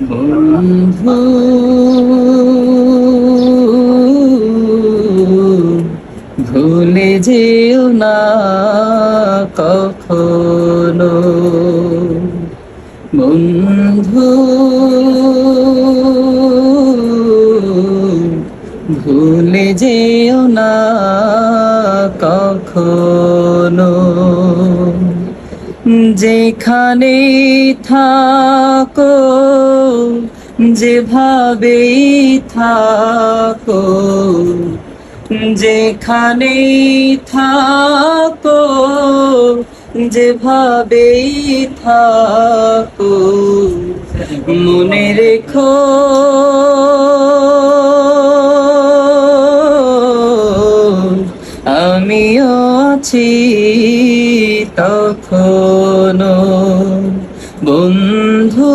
বন্ধু ভুলে যেও না কখনো। বন্ধু ভুলে যেও না কখনো। যেখানে থাকো যেভাবেই থাকো যেখানে থাকো যেভাবেই থাকো মনে রেখো। আমিও আছি তখনো বন্ধু।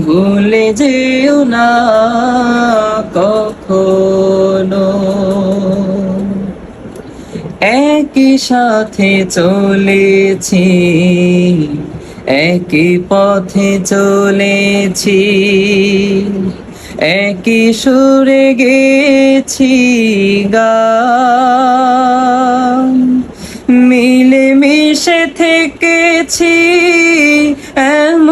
ভুলে যেও না কখনো। একই সাথে চলেছি, একই পথে চলেছি, একই সুরে গেছি গান। মিলে মিশে থেকেছি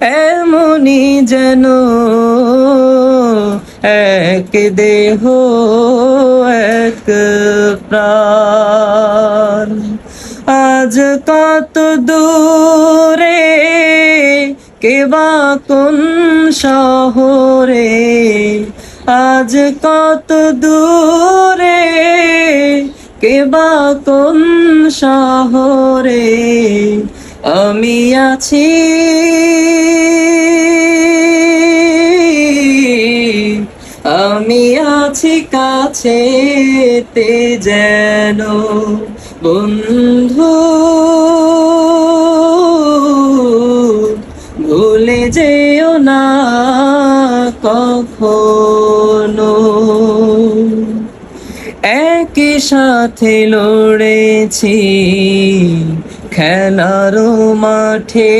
এমনই যেন এক দেহ, এক প্রাণ। আজ কত দূরে কেবা কোন শহরে? আজ কত দূরে কেবা কোন শহরে? আমি আছি। আমি আছি কাছে তে যেন বন্ধু। ভুলে যেও না কখনো। একই সাথে লড়েছি খেলার মাঠে।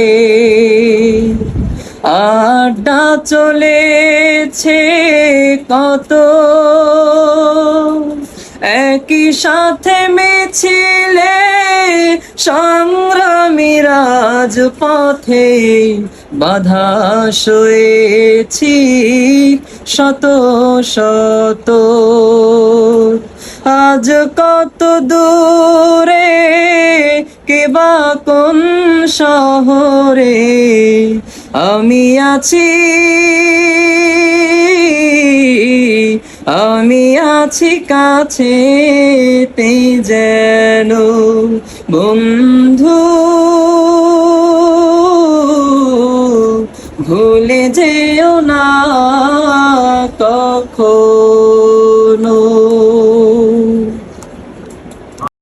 আড্ডা চলেছে কত, একই সাথে মিছিলে সংগ্রামী রাজপথে বাধা শুয়েছি শত শত। আজ কত দূরে কেবা কোন শহরে? আমি আছি আমি আছি কাছে তে যেন বন্ধু। ভুলে যেও না কখন।